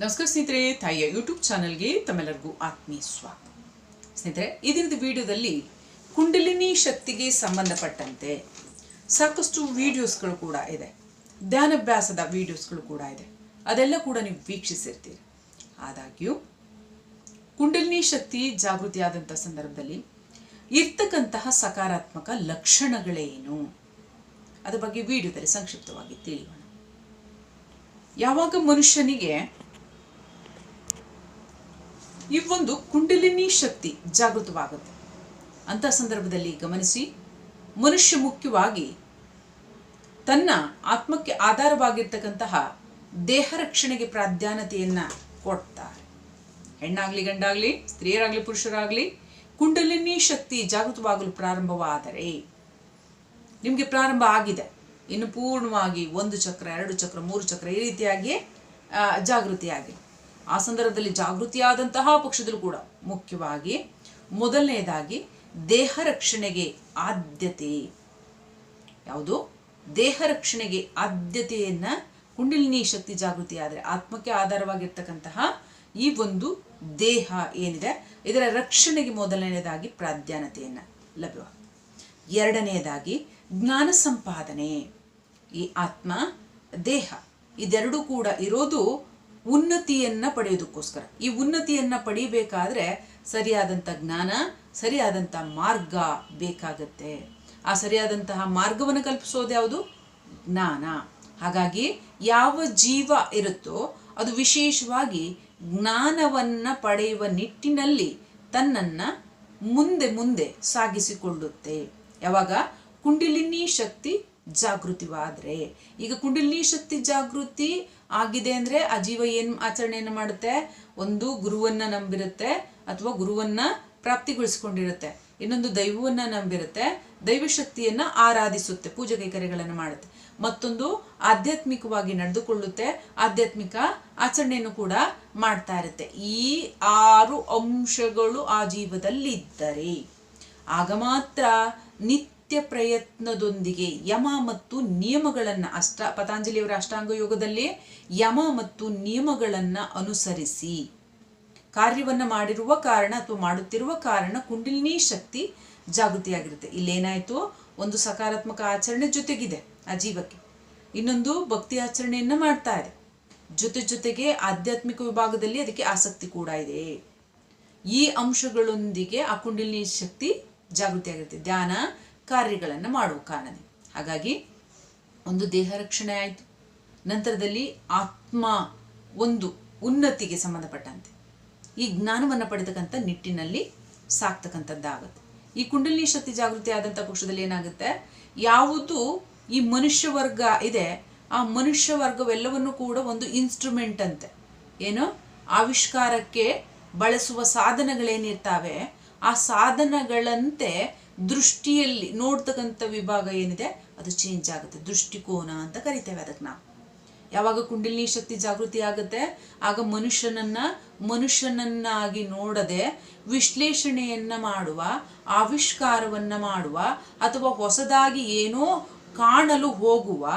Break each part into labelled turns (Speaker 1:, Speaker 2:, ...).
Speaker 1: ನಮಸ್ಕಾರ ಸ್ನೇಹಿತರೆ, ತಾಯಿಯ ಯೂಟ್ಯೂಬ್ ಚಾನಲ್ಗೆ ತಮ್ಮೆಲ್ಲರಿಗೂ ಆತ್ಮೀಯ ಸ್ವಾಗತ. ಸ್ನೇಹಿತರೆ, ಈ ದಿನದ ವಿಡಿಯೋದಲ್ಲಿ ಕುಂಡಲಿನಿ ಶಕ್ತಿಗೆ ಸಂಬಂಧಪಟ್ಟಂತೆ ಸಾಕಷ್ಟು ವಿಡಿಯೋಸ್ಗಳು ಕೂಡ ಇದೆ. ಧ್ಯಾನಾಭ್ಯಾಸದ ವೀಡಿಯೋಸ್ಗಳು ಕೂಡ ಇದೆ. ಅದೆಲ್ಲ ಕೂಡ ನೀವು ವೀಕ್ಷಿಸಿರ್ತೀರಿ. ಆದಾಗ್ಯೂ, ಕುಂಡಲಿನಿ ಶಕ್ತಿ ಜಾಗೃತಿಯಾದಂಥ ಸಂದರ್ಭದಲ್ಲಿ ಇರ್ತಕ್ಕಂತಹ ಸಕಾರಾತ್ಮಕ ಲಕ್ಷಣಗಳೇನು? ಅದರ ಬಗ್ಗೆ ವಿಡಿಯೋದಲ್ಲಿ ಸಂಕ್ಷಿಪ್ತವಾಗಿ ತಿಳಿಯೋಣ. ಯಾವಾಗ ಮನುಷ್ಯನಿಗೆ ಒಂದು ಕುಂಡಲಿನಿ ಶಕ್ತಿ ಜಾಗೃತವಾಗುತ್ತೆ. ಅಂತ ಸಂದರ್ಭದಲ್ಲಿ ಗಮನಿಸಿ ಮನುಷ್ಯ ಮುಖ್ಯವಾಗಿ ತನ್ನ ಆತ್ಮಕ್ಕೆ ಆಧಾರವಾಗಿರ್ತಕ್ಕಂತಹ ದೇಹ ರಕ್ಷಣೆಗೆ ಪ್ರಾಧಾನ್ಯತೆಯನ್ನು ಕೊಡ್ತಾರೆ. ಹೆಣ್ಣಾಗ್ಲಿ ಗಂಡಾಗ್ಲಿ ಸ್ತ್ರೀಯರಾಗಲಿ ಪುರುಷರಾಗ್ಲಿ ಕುಂಡಲಿನಿ ಶಕ್ತಿ ಜಾಗೃತವಾಗಲು ಪ್ರಾರಂಭವಾದರೆ ನಿಮಗೆ ಪ್ರಾರಂಭ ಆಗಿದೆ. ಇನ್ನು ಪೂರ್ಣವಾಗಿ ಒಂದು ಚಕ್ರ ಎರಡು ಚಕ್ರ ಮೂರು ಚಕ್ರ ಈ ರೀತಿಯಾಗಿ ಆ, ಜಾಗೃತಿಯಾಗಿದೆ. ಆ ಸಂದರ್ಭದಲ್ಲಿ ಜಾಗೃತಿಯಾದಂತಹ ಪಕ್ಷದಲ್ಲೂ ಕೂಡ ಮುಖ್ಯವಾಗಿ ಮೊದಲನೆಯದಾಗಿ ದೇಹ ರಕ್ಷಣೆಗೆ ಆದ್ಯತೆ. ಯಾವುದು? ದೇಹ ರಕ್ಷಣೆಗೆ ಆದ್ಯತೆಯನ್ನ ಕುಂಡಲಿನಿ ಶಕ್ತಿ ಜಾಗೃತಿ ಆದರೆ ಆತ್ಮಕ್ಕೆ ಆಧಾರವಾಗಿರ್ತಕ್ಕಂತಹ ಈ ಒಂದು ದೇಹ ಏನಿದೆ, ಇದರ ರಕ್ಷಣೆಗೆ ಮೊದಲನೆಯದಾಗಿ ಪ್ರಾಧಾನ್ಯತೆಯನ್ನ ಲಭ್ಯವಾಗುತ್ತೆ ಎರಡನೆಯದಾಗಿ ಜ್ಞಾನ ಸಂಪಾದನೆ. ಈ ಆತ್ಮ, ದೇಹ, ಇದೆರಡೂ ಕೂಡ ಇರೋದು ಉನ್ನತಿಯನ್ನ ಪಡೆಯೋದಕ್ಕೋಸ್ಕರ. ಈ ಉನ್ನತಿಯನ್ನ ಪಡಿಬೇಕಾದ್ರೆ ಸರಿಯಾದಂಥ ಜ್ಞಾನ ಸರಿಯಾದಂಥ ಮಾರ್ಗ ಬೇಕಾಗತ್ತೆ. ಆ ಸರಿಯಾದಂತಹ ಮಾರ್ಗವನ್ನು ಕಲ್ಪಿಸೋದು ಯಾವುದು? ಜ್ಞಾನ. ಹಾಗಾಗಿ ಯಾವ ಜೀವ ಇರುತ್ತೋ ಅದು ವಿಶೇಷವಾಗಿ ಜ್ಞಾನವನ್ನ ಪಡೆಯುವ ನಿಟ್ಟಿನಲ್ಲಿ ತನ್ನನ್ನ ಮುಂದೆ ಮುಂದೆ ಸಾಗಿಸಿಕೊಳ್ಳುತ್ತೆ. ಯಾವಾಗ? ಕುಂಡಿಲಿನಿ ಶಕ್ತಿ ಜಾಗೃತಿವಾದ್ರೆ. ಈಗ ಕುಂಡಿಲಿನಿ ಶಕ್ತಿ ಜಾಗೃತಿ ಆಗಿದೆ ಅಂದ್ರೆ ಆ ಜೀವ ಏನು ಆಚರಣೆಯನ್ನು ಮಾಡುತ್ತೆ? ಒಂದು ಗುರುವನ್ನ ನಂಬಿರುತ್ತೆ ಅಥವಾ ಗುರುವನ್ನ ಪ್ರಾಪ್ತಿಗೊಳಿಸಿಕೊಂಡಿರುತ್ತೆ. ಇನ್ನೊಂದು ದೈವವನ್ನ ನಂಬಿರುತ್ತೆ. ದೈವಶಕ್ತಿಯನ್ನು ಆರಾಧಿಸುತ್ತೆ, ಪೂಜೆ ಕೈಕರ್ಯಗಳನ್ನು ಮಾಡುತ್ತೆ. ಮತ್ತೊಂದು ಆಧ್ಯಾತ್ಮಿಕವಾಗಿ ನಡೆದುಕೊಳ್ಳುತ್ತೆ, ಆಧ್ಯಾತ್ಮಿಕ ಆಚರಣೆಯನ್ನು ಕೂಡ ಮಾಡ್ತಾ ಇರುತ್ತೆ. ಈ ಆರು ಅಂಶಗಳು ಆ ಜೀವದಲ್ಲಿದ್ದರೆ, ಆಗ ಮಾತ್ರ ನಿತ್ಯ ಪ್ರಯತ್ನದೊಂದಿಗೆ ಯಮ ಮತ್ತು ನಿಯಮಗಳನ್ನು ಅಷ್ಟ, ಪತಾಂಜಲಿಯವರ ಅಷ್ಟಾಂಗ ಯೋಗದಲ್ಲಿ ಯಮ ಮತ್ತು ನಿಯಮಗಳನ್ನು ಅನುಸರಿಸಿ. ಕಾರ್ಯವನ್ನು ಮಾಡಿರುವ ಕಾರಣ ಅಥವಾ ಮಾಡುತ್ತಿರುವ ಕಾರಣ ಕುಂಡಲಿನಿ ಶಕ್ತಿ ಜಾಗೃತಿಯಾಗಿರುತ್ತೆ. ಇಲ್ಲೇನಾಯಿತು? ಒಂದು ಸಕಾರಾತ್ಮಕ ಆಚರಣೆ ಜೊತೆಗಿದೆ ಆ ಜೀವಕ್ಕೆ. ಇನ್ನೊಂದು ಭಕ್ತಿ ಆಚರಣೆಯನ್ನು ಮಾಡ್ತಾ ಇದೆ ಜೊತೆ ಜೊತೆಗೆ ಆಧ್ಯಾತ್ಮಿಕ ವಿಭಾಗದಲ್ಲಿ ಅದಕ್ಕೆ ಆಸಕ್ತಿ ಕೂಡ ಇದೆ. ಈ ಅಂಶಗಳೊಂದಿಗೆ ಆ ಕುಂಡಲಿನಿ ಶಕ್ತಿ ಜಾಗೃತಿಯಾಗಿರುತ್ತೆ. ಧ್ಯಾನ ಕಾರ್ಯಗಳನ್ನು ಮಾಡುವ ಕಾರಣದಿಂದ. ಹಾಗಾಗಿ ಒಂದು ದೇಹ ರಕ್ಷಣೆ ಆಯಿತು. ನಂತರದಲ್ಲಿ ಆತ್ಮ ಒಂದು ಉನ್ನತಿಗೆ ಸಂಬಂಧಪಟ್ಟಂತೆ. ಈ ಜ್ಞಾನವನ್ನು ಪಡೆದಕ್ಕಂಥ ನಿಟ್ಟಿನಲ್ಲಿ ಸಾಕ್ತಕ್ಕಂಥದ್ದಾಗುತ್ತೆ. ಈ ಕುಂಡಲಿನಿ ಶಕ್ತಿ ಜಾಗೃತಿ ಆದಂಥ ಪಕ್ಷದಲ್ಲಿ ಏನಾಗುತ್ತೆ? ಯಾವುದು ಈ ಮನುಷ್ಯ ವರ್ಗ ಇದೆ, ಆ ಮನುಷ್ಯ ವರ್ಗವೆಲ್ಲವನ್ನು ಕೂಡ ಒಂದು ಇನ್ಸ್ಟ್ರೂಮೆಂಟ್ ಅಂತೆ. ಏನು? ಆವಿಷ್ಕಾರಕ್ಕೆ ಬಳಸುವ ಸಾಧನಗಳೇನಿರ್ತಾವೆ, ಆ ಸಾಧನಗಳಂತೆ ದೃಷ್ಟಿಯಲ್ಲಿ ನೋಡ್ತಕ್ಕಂಥ ವಿಭಾಗ ಏನಿದೆ, ಅದು ಚೇಂಜ್ ಆಗುತ್ತೆ. ದೃಷ್ಟಿಕೋನ ಅಂತ ಕರಿತೇವೆ ಅದಕ್ಕೆ ನಾವು. ಯಾವಾಗ ಕುಂಡಲಿನಿ ಶಕ್ತಿ ಜಾಗೃತಿ ಆಗುತ್ತೆ, ಆಗ ಮನುಷ್ಯನನ್ನ, ಮನುಷ್ಯನನ್ನಾಗಿ ನೋಡದೆ ವಿಶ್ಲೇಷಣೆಯನ್ನ ಮಾಡುವ, ಆವಿಷ್ಕಾರವನ್ನ ಮಾಡುವ, ಅಥವಾ ಹೊಸದಾಗಿ ಏನೋ ಕಾಣಲು ಹೋಗುವ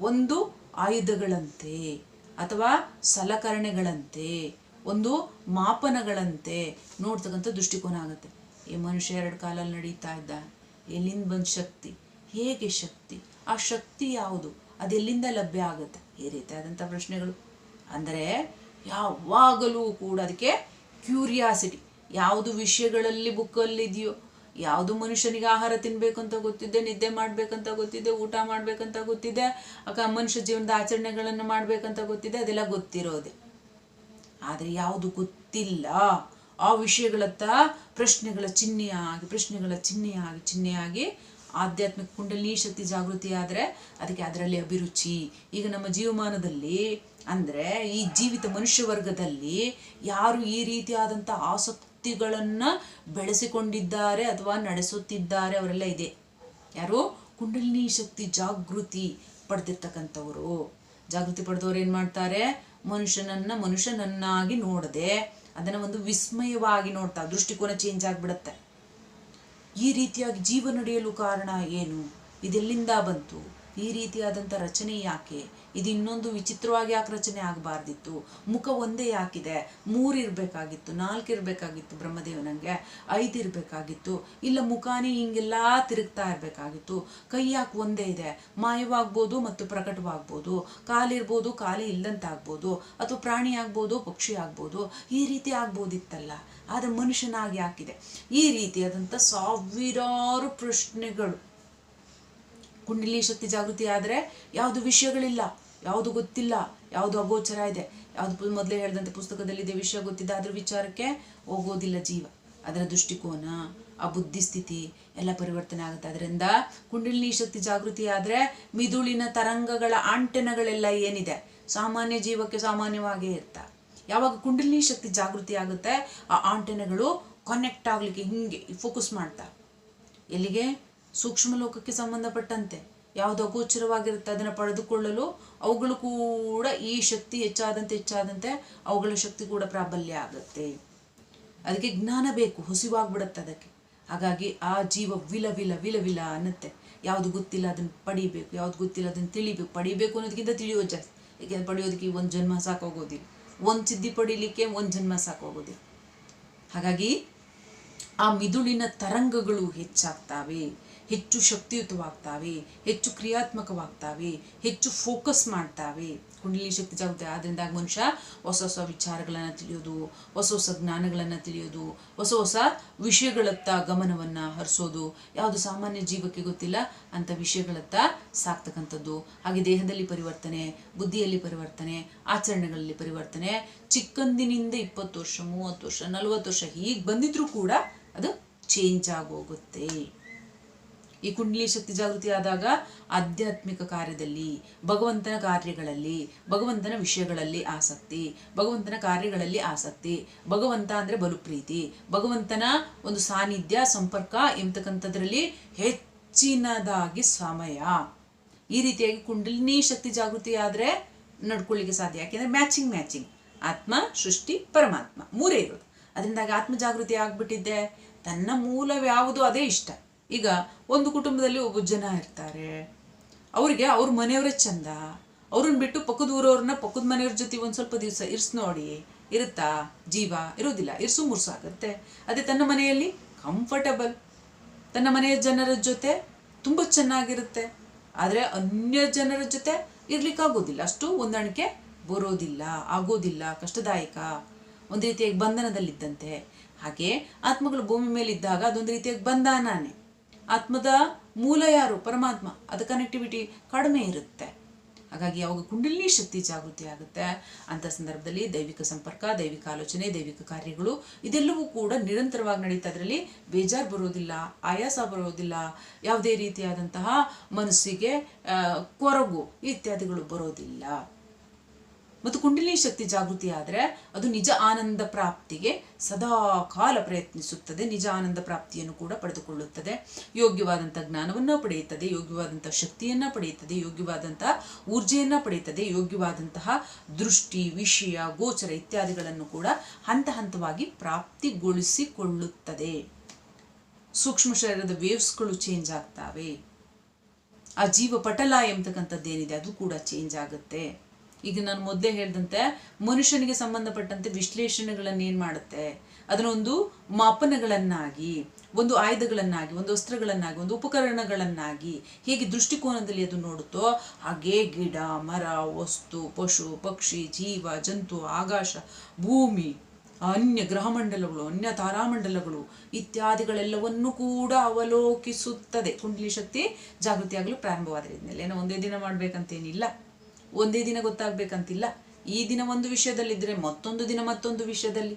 Speaker 1: ಒಂದು ಆಯುಧಗಳಂತೆ, ಅಥವಾ ಸಲಕರಣೆಗಳಂತೆ, ಒಂದು ಮಾಪನಗಳಂತೆ ನೋಡ್ತಕ್ಕಂಥ ದೃಷ್ಟಿಕೋನ ಆಗುತ್ತೆ. ಈ ಮನುಷ್ಯ ಎರಡು ಕಾಲಲ್ಲಿ ನಡೀತಾ ಇದ್ದ. ಎಲ್ಲಿಂದ ಬಂದ ಶಕ್ತಿ? ಹೇಗೆ ಶಕ್ತಿ? ಆ ಶಕ್ತಿ ಯಾವುದು? ಅದೆಲ್ಲಿಂದ ಲಭ್ಯ ಆಗುತ್ತೆ? ಈ ರೀತಿಯಾದಂಥ ಪ್ರಶ್ನೆಗಳು. ಅಂದರೆ ಯಾವಾಗಲೂ ಕೂಡ ಅದಕ್ಕೆ ಕ್ಯೂರಿಯಾಸಿಟಿ. ಯಾವುದು ವಿಷಯಗಳಲ್ಲಿ ಬುಕ್ಕಲ್ಲಿದೆಯೋ, ಯಾವುದು ಮನುಷ್ಯನಿಗೆ ಆಹಾರ ತಿನ್ಬೇಕು ಅಂತ ಗೊತ್ತಿದೆ, ನಿದ್ದೆ ಮಾಡ್ಬೇಕಂತ ಗೊತ್ತಿದೆ, ಊಟ ಮಾಡ್ಬೇಕಂತ ಗೊತ್ತಿದೆ ಅಕ್ಕ ಮನುಷ್ಯ ಜೀವನದ ಆಚರಣೆಗಳನ್ನು ಮಾಡ್ಬೇಕಂತ ಗೊತ್ತಿದೆ, ಅದೆಲ್ಲ ಗೊತ್ತಿರೋದೆ. ಆದರೆ ಯಾವುದು ಗೊತ್ತಿಲ್ಲ. ಆ ವಿಷಯಗಳತ್ತ ಪ್ರಶ್ನೆಗಳ ಚಿಹ್ನೆಯಾಗಿ ಪ್ರಶ್ನೆಗಳ ಚಿಹ್ನೆಯಾಗಿ ಚಿಹ್ನೆಯಾಗಿ ಆಧ್ಯಾತ್ಮಿಕ ಕುಂಡಲಿನಿ ಶಕ್ತಿ ಜಾಗೃತಿ ಆದರೆ ಅದಕ್ಕೆ ಅದರಲ್ಲಿ ಅಭಿರುಚಿ. ಈಗ ನಮ್ಮ ಜೀವಮಾನದಲ್ಲಿ ಅಂದರೆ ಈ ಜೀವಿತ ಮನುಷ್ಯ ವರ್ಗದಲ್ಲಿ ಯಾರು ಈ ರೀತಿಯಾದಂಥ ಆಸಕ್ತಿಗಳನ್ನು ಬೆಳೆಸಿಕೊಂಡಿದ್ದಾರೆ ಅಥವಾ ನಡೆಸುತ್ತಿದ್ದಾರೆ ಅವರೆಲ್ಲ ಇದೆ. ಯಾರು? ಕುಂಡಲಿನಿ ಶಕ್ತಿ ಜಾಗೃತಿ ಪಡೆದಿರ್ತಕ್ಕಂಥವರು. ಜಾಗೃತಿ ಪಡೆದವರು ಏನು ಮಾಡ್ತಾರೆ? ಮನುಷ್ಯನನ್ನ ಮನುಷ್ಯನನ್ನಾಗಿ ನೋಡದೆ ಅದನ್ನು ಒಂದು ವಿಸ್ಮಯವಾಗಿ ನೋಡ್ತಾ ದೃಷ್ಟಿಕೋನ ಚೇಂಜ್ ಆಗಿಬಿಡುತ್ತೆ. ಈ ರೀತಿಯಾಗಿ ಜೀವ ನಡೆಯಲು ಕಾರಣ ಏನು? ಇದೆಲ್ಲಿಂದ ಬಂತು? ಈ ರೀತಿಯಾದಂಥ ರಚನೆ ಯಾಕೆ? ಇದು ಇನ್ನೊಂದು ವಿಚಿತ್ರವಾಗಿ ಯಾಕೆ ರಚನೆ ಆಗಬಾರ್ದಿತ್ತು? ಮುಖ ಒಂದೇ ಯಾಕಿದೆ? ಮೂರು ಇರಬೇಕಾಗಿತ್ತು, ನಾಲ್ಕು ಇರಬೇಕಾಗಿತ್ತು ಬ್ರಹ್ಮದೇವನಂಗೆ ಐದು ಇರಬೇಕಾಗಿತ್ತು. ಇಲ್ಲ ಮುಖಾನೇ ಹಿಂಗೆಲ್ಲ ತಿರುಗ್ತಾ ಇರಬೇಕಾಗಿತ್ತು. ಕೈ ಯಾಕೆ ಒಂದೇ ಇದೆ? ಮಾಯವಾಗ್ಬೋದು ಮತ್ತು ಪ್ರಕಟವಾಗ್ಬೋದು. ಕಾಲಿರ್ಬೋದು, ಕಾಲಿ ಇಲ್ಲದಂತಾಗ್ಬೋದು ಅಥವಾ ಪ್ರಾಣಿ ಆಗ್ಬೋದು, ಪಕ್ಷಿ ಆಗ್ಬೋದು. ಈ ರೀತಿ ಆಗ್ಬೋದಿತ್ತಲ್ಲ. ಆದರೆ ಮನುಷ್ಯನಾಗಿ ಯಾಕಿದೆ? ಈ ರೀತಿಯಾದಂಥ ಸಾವಿರಾರು ಪ್ರಶ್ನೆಗಳು. ಕುಂಡಲಿ ಶಕ್ತಿ ಜಾಗೃತಿ ಆದರೆ ಯಾವುದು ವಿಷಯಗಳಿಲ್ಲ, ಯಾವುದು ಗೊತ್ತಿಲ್ಲ, ಯಾವುದು ಅಗೋಚರ ಇದೆ. ಯಾವುದು ಮೊದಲೇ ಹೇಳಿದಂತೆ ಪುಸ್ತಕದಲ್ಲಿದೆ ವಿಷಯ ಗೊತ್ತಿದೆ ಅದ್ರ ವಿಚಾರಕ್ಕೆ ಹೋಗೋದಿಲ್ಲ ಜೀವ. ಅದರ ದೃಷ್ಟಿಕೋನ, ಆ ಬುದ್ಧಿಸ್ಥಿತಿ ಎಲ್ಲ ಪರಿವರ್ತನೆ ಆಗುತ್ತೆ. ಅದರಿಂದ ಕುಂಡಲಿನಿ ಶಕ್ತಿ ಜಾಗೃತಿ ಆದರೆ ಮಿದುಳಿನ ತರಂಗಗಳ ಆಂಟೆನಗಳೆಲ್ಲ ಏನಿದೆ? ಸಾಮಾನ್ಯ ಜೀವಕ್ಕೆ ಸಾಮಾನ್ಯವಾಗೇ ಇರ್ತಾ. ಯಾವಾಗ ಕುಂಡಲಿನಿ ಶಕ್ತಿ ಜಾಗೃತಿ ಆಗುತ್ತೆ, ಆ ಆಂಟೆನಗಳು ಕನೆಕ್ಟ್ ಆಗಲಿಕ್ಕೆ ಹಿಂಗೆ ಫೋಕಸ್ ಮಾಡ್ತಾ. ಎಲ್ಲಿಗೆ? ಸೂಕ್ಷ್ಮ ಲೋಕಕ್ಕೆ ಸಂಬಂಧಪಟ್ಟಂತೆ. ಯಾವುದು ಅಗೋಚರವಾಗಿರುತ್ತೆ ಅದನ್ನು ಪಡೆದುಕೊಳ್ಳಲು ಅವುಗಳು ಕೂಡ ಈ ಶಕ್ತಿ ಹೆಚ್ಚಾದಂತೆ ಹೆಚ್ಚಾದಂತೆ ಅವುಗಳ ಶಕ್ತಿ ಕೂಡ ಪ್ರಾಬಲ್ಯ ಆಗುತ್ತೆ. ಅದಕ್ಕೆ ಜ್ಞಾನ ಬೇಕು, ಹುಸಿವಾಗ್ಬಿಡುತ್ತೆ ಅದಕ್ಕೆ. ಹಾಗಾಗಿ ಆ ಜೀವ ವಿಲ ವಿಲ ವಿಲ ವಿಲ ಅನ್ನತ್ತೆ. ಯಾವುದು ಗೊತ್ತಿಲ್ಲ ಅದನ್ನು ಪಡಿಬೇಕು, ಯಾವ್ದು ಗೊತ್ತಿಲ್ಲ ಅದನ್ನು ತಿಳಿಬೇಕು. ಪಡಿಬೇಕು ಅನ್ನೋದಕ್ಕಿಂತ ತಿಳಿಯೋದು ಜಾಸ್ತಿ. ಯಾಕೆಂದ್ರೆ ಪಡೆಯೋದಕ್ಕೆ ಒಂದು ಜನ್ಮ ಸಾಕೋಗೋದಿಲ್ಲ. ಒಂದು ಸಿದ್ಧಿ ಪಡೀಲಿಕ್ಕೆ ಒಂದು ಜನ್ಮ ಸಾಕೋಗೋದಿಲ್ಲ. ಹಾಗಾಗಿ ಆ ಮಿದುಳಿನ ತರಂಗಗಳು ಹೆಚ್ಚಾಗ್ತಾವೆ. ಹೆಚ್ಚು ಶಕ್ತಿಯುತವಾಗ್ತಾವೆ, ಹೆಚ್ಚು ಕ್ರಿಯಾತ್ಮಕವಾಗ್ತಾವೆ, ಹೆಚ್ಚು ಫೋಕಸ್ ಮಾಡ್ತಾವೆ. ಕುಂಡಲಿ ಶಕ್ತಿ ಜಾಗೃತಿ ಆದ್ರಿಂದ ಮನುಷ್ಯ ಹೊಸ ಹೊಸ ವಿಚಾರಗಳನ್ನು ತಿಳಿಯೋದು, ಹೊಸ ಹೊಸ ಜ್ಞಾನಗಳನ್ನು ತಿಳಿಯೋದು, ಹೊಸ ಹೊಸ ವಿಷಯಗಳತ್ತ ಗಮನವನ್ನು ಹರಿಸೋದು. ಯಾವುದು ಸಾಮಾನ್ಯ ಜೀವಕ್ಕೆ ಗೊತ್ತಿಲ್ಲ ಅಂಥ ವಿಷಯಗಳತ್ತ ಸಾಕ್ತಕ್ಕಂಥದ್ದು. ಹಾಗೆ ದೇಹದಲ್ಲಿ ಪರಿವರ್ತನೆ, ಬುದ್ಧಿಯಲ್ಲಿ ಪರಿವರ್ತನೆ, ಆಚರಣೆಗಳಲ್ಲಿ ಪರಿವರ್ತನೆ, ಚಿಕ್ಕಂದಿನಿಂದ ಇಪ್ಪತ್ತು ವರ್ಷ, ಮೂವತ್ತು ವರ್ಷ, ನಲವತ್ತು ವರ್ಷ ಹೀಗೆ ಬಂದಿದ್ರೂ ಕೂಡ ಅದು ಚೇಂಜ್ ಆಗೋಗುತ್ತೆ. ಈ ಕುಂಡಲಿ ಶಕ್ತಿ ಜಾಗೃತಿ ಆದಾಗ ಆಧ್ಯಾತ್ಮಿಕ ಕಾರ್ಯದಲ್ಲಿ, ಭಗವಂತನ ಕಾರ್ಯಗಳಲ್ಲಿ, ಭಗವಂತನ ವಿಷಯಗಳಲ್ಲಿ ಆಸಕ್ತಿ, ಭಗವಂತನ ಕಾರ್ಯಗಳಲ್ಲಿ ಆಸಕ್ತಿ, ಭಗವಂತ ಅಂದರೆ ಬಲು ಪ್ರೀತಿ ಭಗವಂತನ ಒಂದು ಸಾನ್ನಿಧ್ಯ, ಸಂಪರ್ಕ ಎಂಬತಕ್ಕಂಥದ್ರಲ್ಲಿ ಹೆಚ್ಚಿನದಾಗಿ ಸಮಯ. ಈ ರೀತಿಯಾಗಿ ಕುಂಡಲಿನಿ ಶಕ್ತಿ ಜಾಗೃತಿ ಆದರೆ ನಡ್ಕೊಳ್ಳಿಕ್ಕೆ ಸಾಧ್ಯ. ಯಾಕೆಂದರೆ ಮ್ಯಾಚಿಂಗ್ ಮ್ಯಾಚಿಂಗ್. ಆತ್ಮ, ಸೃಷ್ಟಿ, ಪರಮಾತ್ಮ ಮೂರೇ ಇರೋದು. ಅದರಿಂದಾಗಿ ಆತ್ಮ ಜಾಗೃತಿ ಆಗ್ಬಿಟ್ಟಿದ್ದೆ. ತನ್ನ ಮೂಲವ್ಯಾವುದು ಅದೇ ಇಷ್ಟ. ಈಗ ಒಂದು ಕುಟುಂಬದಲ್ಲಿ ಒಬ್ಬ ಜನ ಇರ್ತಾರೆ. ಅವರಿಗೆ ಅವ್ರ ಮನೆಯವರೇ ಚಂದ. ಅವ್ರನ್ನ ಬಿಟ್ಟು ಪಕ್ಕದ ಊರವ್ರನ್ನ ಪಕ್ಕದ ಮನೆಯವ್ರ ಜೊತೆ ಒಂದು ಸ್ವಲ್ಪ ದಿವಸ ಇರ್ಸ್ ನೋಡಿ. ಇರುತ್ತಾ? ಜೀವ. ಇರೋದಿಲ್ಲ ಇರ್ಸು ಆಗುತ್ತೆ. ಅದೇ ತನ್ನ ಮನೆಯಲ್ಲಿ ಕಂಫರ್ಟಬಲ್ ತನ್ನ ಮನೆಯ ಜನರ ಜೊತೆ ತುಂಬ ಚೆನ್ನಾಗಿರುತ್ತೆ. ಆದರೆ ಅನ್ಯ ಜನರ ಜೊತೆ ಇರ್ಲಿಕ್ಕಾಗೋದಿಲ್ಲ ಅಷ್ಟು ಹೊಂದಾಣಿಕೆ ಬರೋದಿಲ್ಲ. ಆಗೋದಿಲ್ಲ. ಕಷ್ಟದಾಯಕ. ಒಂದು ರೀತಿಯಾಗಿ ಬಂಧನದಲ್ಲಿದ್ದಂತೆ. ಹಾಗೆ ಆತ್ಮಗಳು ಭೂಮಿ ಮೇಲೆ ಇದ್ದಾಗ ಅದೊಂದು ರೀತಿಯಾಗಿ ಬಂಧನಾನೆ ಆತ್ಮದ ಮೂಲ ಯಾರು? ಪರಮಾತ್ಮ. ಅದು ಕನೆಕ್ಟಿವಿಟಿ ಕಡಿಮೆ ಇರುತ್ತೆ. ಹಾಗಾಗಿ ಯಾವಾಗ ಕುಂಡಲಿನಿ ಶಕ್ತಿ ಜಾಗೃತಿ ಆಗುತ್ತೆ ಅಂಥ ಸಂದರ್ಭದಲ್ಲಿ ದೈವಿಕ ಸಂಪರ್ಕ, ದೈವಿಕ ಆಲೋಚನೆ, ದೈವಿಕ ಕಾರ್ಯಗಳು ಇದೆಲ್ಲವೂ ಕೂಡ ನಿರಂತರವಾಗಿ ನಡೀತಾ ಅದರಲ್ಲಿ ಬೇಜಾರು ಬರೋದಿಲ್ಲ, ಆಯಾಸ ಬರೋದಿಲ್ಲ. ಯಾವುದೇ ರೀತಿಯಾದಂತಹ ಮನಸ್ಸಿಗೆ ಕೊರಗು ಇತ್ಯಾದಿಗಳು ಬರೋದಿಲ್ಲ. ಮತ್ತು ಕುಂಡಲಿ ಶಕ್ತಿ ಜಾಗೃತಿ ಆದರೆ ಅದು ನಿಜ ಆನಂದ ಪ್ರಾಪ್ತಿಗೆ ಸದಾ ಕಾಲ ಪ್ರಯತ್ನಿಸುತ್ತದೆ. ನಿಜ ಆನಂದ ಪ್ರಾಪ್ತಿಯನ್ನು ಕೂಡ ಪಡೆದುಕೊಳ್ಳುತ್ತದೆ. ಯೋಗ್ಯವಾದಂಥ ಜ್ಞಾನವನ್ನು ಪಡೆಯುತ್ತದೆ ಯೋಗ್ಯವಾದಂಥ ಶಕ್ತಿಯನ್ನು ಪಡೆಯುತ್ತದೆ ಯೋಗ್ಯವಾದಂತಹ ಊರ್ಜೆಯನ್ನು ಪಡೆಯುತ್ತದೆ, ಯೋಗ್ಯವಾದಂತಹ ದೃಷ್ಟಿ, ವಿಷಯ, ಗೋಚರ ಇತ್ಯಾದಿಗಳನ್ನು ಕೂಡ ಹಂತ ಹಂತವಾಗಿ ಪ್ರಾಪ್ತಿಗೊಳಿಸಿಕೊಳ್ಳುತ್ತದೆ. ಸೂಕ್ಷ್ಮ ಶರೀರದ ವೇವ್ಸ್ಗಳು ಚೇಂಜ್ ಆಗ್ತವೆ. ಆ ಜೀವ ಪಟಲ ಎಂಬತಕ್ಕಂಥದ್ದೇನಿದೆ ಅದು ಕೂಡ ಚೇಂಜ್ ಆಗುತ್ತೆ. ಈಗ ನಾನು ಮೊದಲೇ ಹೇಳಿದಂತೆ ಮನುಷ್ಯನಿಗೆ ಸಂಬಂಧಪಟ್ಟಂತೆ ವಿಶ್ಲೇಷಣೆಗಳನ್ನು ಏನು ಮಾಡುತ್ತೆ? ಅದನ್ನೊಂದು ಮಾಪನಗಳನ್ನಾಗಿ, ಒಂದು ಆಯುಧಗಳನ್ನಾಗಿ ಒಂದು ವಸ್ತ್ರಗಳನ್ನಾಗಿ, ಒಂದು ಉಪಕರಣಗಳನ್ನಾಗಿ ಹೇಗೆ ದೃಷ್ಟಿಕೋನದಲ್ಲಿ ಅದು ನೋಡುತ್ತೋ ಹಾಗೆ ಗಿಡ, ಮರ, ವಸ್ತು, ಪಶು, ಪಕ್ಷಿ, ಜೀವ, ಜಂತು, ಆಕಾಶ, ಭೂಮಿ, ಅನ್ಯ ಗ್ರಹಮಂಡಲಗಳು ಅನ್ಯ ತಾರಾಮಂಡಲಗಳು ಇತ್ಯಾದಿಗಳೆಲ್ಲವನ್ನೂ ಕೂಡ ಅವಲೋಕಿಸುತ್ತದೆ. ಕುಂಡಲಿ ಶಕ್ತಿ ಜಾಗೃತಿಯಾಗಲು ಪ್ರಾರಂಭವಾದ್ರಿಂದ ಏನೋ ಒಂದೇ ದಿನ ಮಾಡ್ಬೇಕಂತೇನಿಲ್ಲ. ಒಂದೇ ದಿನ ಗೊತ್ತಾಗ್ಬೇಕಂತಿಲ್ಲ. ಈ ದಿನ ಒಂದು ವಿಷಯದಲ್ಲಿದ್ದರೆ ಮತ್ತೊಂದು ದಿನ ಮತ್ತೊಂದು ವಿಷಯದಲ್ಲಿ.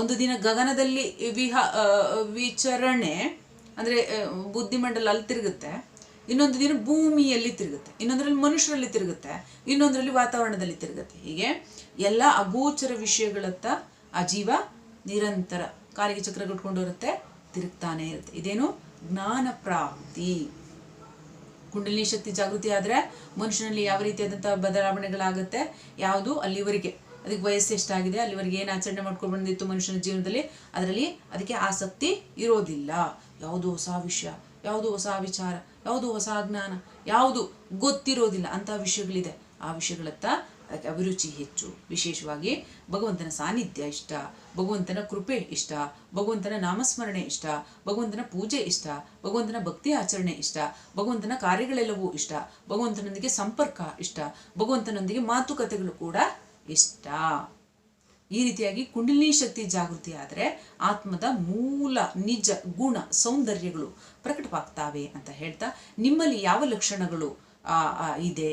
Speaker 1: ಒಂದು ದಿನ ಗಗನದಲ್ಲಿ ವಿಹ ವಿಚರಣೆ, ಅಂದರೆ ಬುದ್ಧಿಮಂಡಲ ಅಲ್ಲಿ ತಿರುಗುತ್ತೆ. ಇನ್ನೊಂದು ದಿನ ಭೂಮಿಯಲ್ಲಿ ತಿರುಗುತ್ತೆ. ಇನ್ನೊಂದರಲ್ಲಿ ಮನುಷ್ಯರಲ್ಲಿ ತಿರುಗುತ್ತೆ. ಇನ್ನೊಂದರಲ್ಲಿ ವಾತಾವರಣದಲ್ಲಿ ತಿರುಗುತ್ತೆ. ಹೀಗೆ ಎಲ್ಲ ಅಗೋಚರ ವಿಷಯಗಳತ್ತ ಆ ಜೀವ ನಿರಂತರ ಕಾಲಿಗೆ ಚಕ್ರ ಕಟ್ಕೊಂಡು ಬರುತ್ತೆ, ತಿರುಗ್ತಾನೆ ಇರುತ್ತೆ. ಇದೇನು ಜ್ಞಾನ ಪ್ರಾಪ್ತಿ. ಕುಂಡಲಿನಿ ಶಕ್ತಿ ಜಾಗೃತಿ ಆದರೆ ಮನುಷ್ಯನಲ್ಲಿ ಯಾವ ರೀತಿಯಾದಂಥ ಬದಲಾವಣೆಗಳಾಗುತ್ತೆ? ಯಾವುದು? ಅಲ್ಲಿವರೆಗೆ. ಅದಕ್ಕೆ ವಯಸ್ಸು ಎಷ್ಟಾಗಿದೆ? ಅಲ್ಲಿವರೆಗೆ ಏನು ಆಚರಣೆ ಮಾಡ್ಕೊಂಡು ಬಂದಿತ್ತು ಮನುಷ್ಯನ ಜೀವನದಲ್ಲಿ? ಅದರಲ್ಲಿ ಅದಕ್ಕೆ ಆಸಕ್ತಿ ಇರೋದಿಲ್ಲ. ಯಾವುದು ಹೊಸ ವಿಷಯ, ಯಾವುದು ಹೊಸ ವಿಚಾರ, ಯಾವುದು ಹೊಸ ಜ್ಞಾನ, ಯಾವುದು ಗೊತ್ತಿರೋದಿಲ್ಲ. ಅಂತ ವಿಷಯಗಳಿದೆ. ಆ ವಿಷಯಗಳತ್ತ ಅಭಿರುಚಿ ಹೆಚ್ಚು. ವಿಶೇಷವಾಗಿ ಭಗವಂತನ ಸಾನ್ನಿಧ್ಯ ಇಷ್ಟ, ಭಗವಂತನ ಕೃಪೆ ಇಷ್ಟ, ಭಗವಂತನ ನಾಮಸ್ಮರಣೆ ಇಷ್ಟ, ಭಗವಂತನ ಪೂಜೆ ಇಷ್ಟ, ಭಗವಂತನ ಭಕ್ತಿ ಆಚರಣೆ ಇಷ್ಟ, ಭಗವಂತನ ಕಾರ್ಯಗಳೆಲ್ಲವೂ ಇಷ್ಟ, ಭಗವಂತನೊಂದಿಗೆ ಸಂಪರ್ಕ ಇಷ್ಟ, ಭಗವಂತನೊಂದಿಗೆ ಮಾತುಕತೆಗಳು ಕೂಡ ಇಷ್ಟ. ಈ ರೀತಿಯಾಗಿ ಕುಂಡಲಿನಿ ಶಕ್ತಿ ಜಾಗೃತಿ ಆದರೆ ಆತ್ಮದ ಮೂಲ ನಿಜ ಗುಣ ಸೌಂದರ್ಯಗಳು ಪ್ರಕಟವಾಗ್ತಾವೆ ಅಂತ ಹೇಳ್ತಾ ನಿಮ್ಮಲ್ಲಿ ಯಾವ ಲಕ್ಷಣಗಳು ಇದೆ?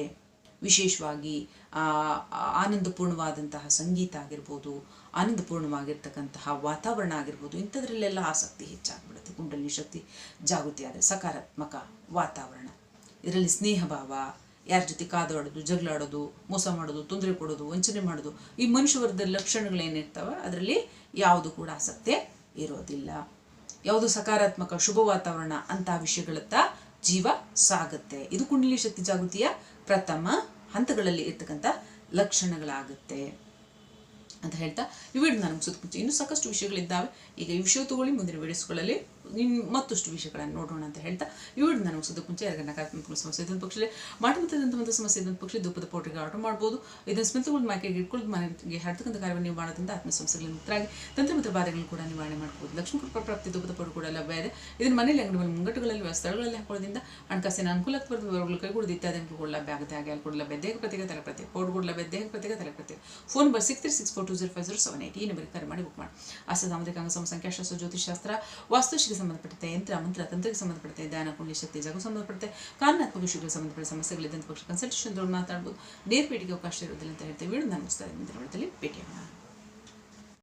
Speaker 1: ವಿಶೇಷವಾಗಿ ಆನಂದಪೂರ್ಣವಾದಂತಹ ಸಂಗೀತ ಆಗಿರ್ಬೋದು, ಆನಂದಪೂರ್ಣವಾಗಿರ್ತಕ್ಕಂತಹ ವಾತಾವರಣ ಆಗಿರ್ಬೋದು, ಇಂಥದ್ರಲ್ಲೆಲ್ಲ ಆಸಕ್ತಿ ಹೆಚ್ಚಾಗ್ಬಿಡುತ್ತೆ. ಕುಂಡಲಿನಿ ಶಕ್ತಿ ಜಾಗೃತಿ ಆದರೆ ಸಕಾರಾತ್ಮಕ ವಾತಾವರಣ. ಇದರಲ್ಲಿ ಸ್ನೇಹ ಭಾವ ಯಾರ ಜೊತೆ ಕಾದಾಡೋದು, ಜಗಳಾಡೋದು, ಮೋಸ ಮಾಡೋದು, ತೊಂದರೆ ಕೊಡೋದು, ವಂಚನೆ ಮಾಡೋದು, ಈ ಮನುಷ್ಯವರ್ಗದ ಲಕ್ಷಣಗಳೇನಿರ್ತಾವೆ, ಅದರಲ್ಲಿ ಯಾವುದು ಕೂಡ ಆಸಕ್ತಿ ಇರೋದಿಲ್ಲ. ಯಾವುದು ಸಕಾರಾತ್ಮಕ ಶುಭ ವಾತಾವರಣ ಅಂತ ವಿಷಯಗಳತ್ತ ಜೀವ ಸಾಗುತ್ತೆ. ಇದು ಕುಂಡಲಿ ಶಕ್ತಿ ಜಾಗೃತಿಯ ಪ್ರಥಮ ಹಂತಗಳಲ್ಲಿ ಇರ್ತಕ್ಕಂಥ ಲಕ್ಷಣಗಳಾಗುತ್ತೆ ಅಂತ ಹೇಳ್ತಾ, ಈ ವಿಡಿಯೋ ನಾನು ಮುಗಿಸೋದಕ್ಕೆ ಇನ್ನೂ ಸಾಕಷ್ಟು ವಿಷಯಗಳಿದ್ದಾವೆ. ಈಗ ಈ ವಿಷಯ ತಗೊಳ್ಳಿ, ಮುಂದಿನ ವಿಡಿಯೋಸ್ಗಳಲ್ಲಿ ಇನ್ನು ಮತ್ತಷ್ಟು ವಿಷಯಗಳನ್ನು ನೋಡೋಣ ಅಂತ ಹೇಳ್ತಾ ಇವಳು ನಾನು ಮುಗಿಸೋದಕ್ಕೆ ಮುಂಚೆ ಯಾರಿಗ ನಕಾರಾತ್ಮಕ ಸಮಸ್ಯೆ ಇದ್ದಂಥ ಪಕ್ಷದಲ್ಲಿ ಮಾಟಮತ್ತದಂಥ ಒಂದು ಸಮಸ್ಯೆ ಇದ್ದಂಥ ಪಕ್ಷದಲ್ಲಿ ಧೂಪದ ಪೌಡ್ರಿಗೆ ಆರ್ಡರ್ ಮಾಡ್ಬೋದು. ಇದನ್ನು ಸ್ಮಿತಗಳು ಮಾಕೆಗೆ ಇಟ್ಕೊಳ್ಳೋದು ಮನೆಗೆ ಹಡ್ತಕ್ಕಂಥ ಕಾರ್ಯವನ್ನು ನೀವು ಮಾಡೋದ್ರಿಂದ ಆತ್ಮ ಸಮಸ್ಯೆಗಳನ್ನು ಮುಕ್ತರಾಗಿ ತಂತ್ರ ಮತ್ತು ಬಾಧೆಗಳನ್ನು ಕೂಡ ನಿವಾರಣೆ ಮಾಡ್ಬೋದು. ಲಕ್ಷ್ಮೀ ಕೃಪಾ ಪ್ರಾಪ್ತಿ ಧೂಪದ ಪೌಡರ್ ಕೂಡ ಲಭ್ಯ ಇದೆ. ಇದನ್ನು ಮನೆಯಲ್ಲಿ ಅಂಗಡಿ ಮೇಲೆ ಮುಂಗಟ್ಟುಗಳಲ್ಲಿ ಸ್ಥಳಗಳಲ್ಲಿ ಹಾಕೊಳ್ಳೋದ್ರಿಂದ ಹಣಕಾಸಿನ ಅನುಕೂಲಕ್ಕೆ ಬರ್ತದೆ ಕೈಗೂಡದು ಇತ್ಯಾದಿ ಲಭ್ಯ ಆಗುತ್ತೆ. ಹಾಗೆ ಅಲ್ಲಿ ಕೂಡ ಲಭ್ಯ, ದೇಹ ಪ್ರತ್ಯೇಕ, ತಲೆ ಪ್ರತಿ ಪೌಡರ್ ಕೂಡ ಲಭ್ಯ ದೇಹ ಪ್ರತ್ಯೇಕ, ತಲೆ ಪ್ರತಿ phone number six three six four two zero five zero seven eight ಈ ನಂಬರ್ ಕರೆ ಮಾಡಿ ಬುಕ್ ಮಾಡಿ. ಆಸ್ತ ಸಾಮಾಜಿಕ ಅಂಗ ಸಂಖ್ಯಾಶಾಸ್ತ್ರ ಜ್ಯೋತಿಷಾಸ್ತ್ರ ವಾಸ್ತುಶಿಗೆ ಸಂಬಂಧಪಟ್ಟಂತೆ, ಯಂತ್ರ, ಮಂತ್ರ, ತಂತ್ರಕ್ಕೆ ಸಂಬಂಧಪಟ್ಟಂತೆ, ಧ್ಯಾನ ಕುಂಡಲಿ ಶಕ್ತಿ ಜಗು ಸಂಬಂಧಪಟ್ಟಂತೆ ಕಾರಣಾತ್ಮಕ ವಿಷಯಗಳಿಗೆ ಸಂಬಂಧಪಟ್ಟ ಸಮಸ್ಯೆಗಳಿದ್ದಂಥ ಪಕ್ಷ ಕನ್ಸಲ್ಟೇಷನ್ ಮಾತಾಡ್ಬೋದು ನೇರ ಭೇಟಿಗೆ ಅವಕಾಶ ಇರೋದಿಲ್ಲ ಅಂತ ಹೇಳ್ತೀವಿ ನಾನು ಮುಗಿಸ್ತಾ ಇದ್ದೀನಿ. ಭೇಟಿಯಾಗೋಣ.